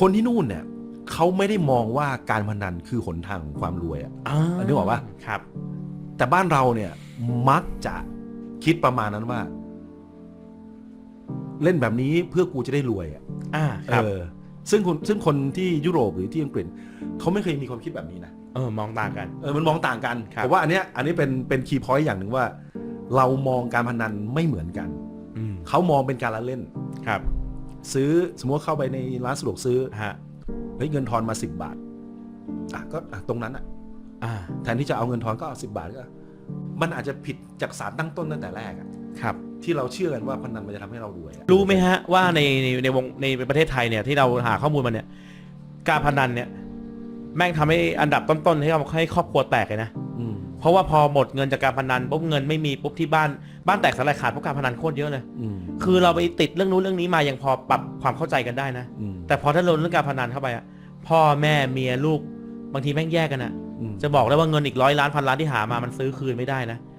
คนที่นู่นเนี่ยเขาไม่ได้มองว่าการพนันคือหนทางของความรวยอะอ่านึกออกปะครับ แต่บ้านเราเนี่ย มักจะคิดประมาณนั้นว่า เล่นแบบนี้เพื่อกูจะได้รวยอะอ่าครับเออ ซึ่งคนซึ่งคนที่ยุโรปหรือที่อังกฤษเขาไม่เคยมีความคิดแบบนี้นะเออมองต่างกันเออมันมองต่างกันครับผมว่าอันเนี้ยอันนี้เป็นเป็นคีย์พอยต์อย่างหนึ่งว่า เรามองการพนันไม่เหมือนกันอืมเขามองเป็นการละเล่นครับ ซื้อสมมติว่าเข้าไปในร้านสะดวกซื้อฮะเฮ้ยเงินทอนมาสิบบาทอะก็อะตรงนั้นอะอ่าแทนที่จะเอาเงินทอนก็เอาสิบาทก็ มันอาจจะผิดจากสารตั้งต้นตั้งแต่แรกอะครับ ที่เราเชื่อกันว่าพนันมันจะทำให้เรารวยอะรู้ไหมฮะว่าในในในวงในประเทศไทยเนี่ยที่เราหาข้อมูลมาเนี่ย การพนันเนี่ย แม่งทำให้อันดับต้นๆให้เราให้ครอบครัวแตกเลยนะอืม เพราะว่าพอหมดเงินจากการพนันปุ๊บเงินไม่มีปุ๊บที่บ้านบ้านแตกสลายขาดเพราะการพนันโคตรเยอะเลยอืมคือเราไปติดเรื่องนู้นเรื่องนี้มายังพอปรับความเข้าใจกันได้นะ อืมแต่พอถ้าลงเรื่องการพนันเข้าไปอะพ่อแม่เมียลูกบางทีแม่งแยกกันอะอืม จะบอกได้ว่าเงินอีกร้อยล้านพันล้านที่หามามันซื้อคืนไม่ได้นะ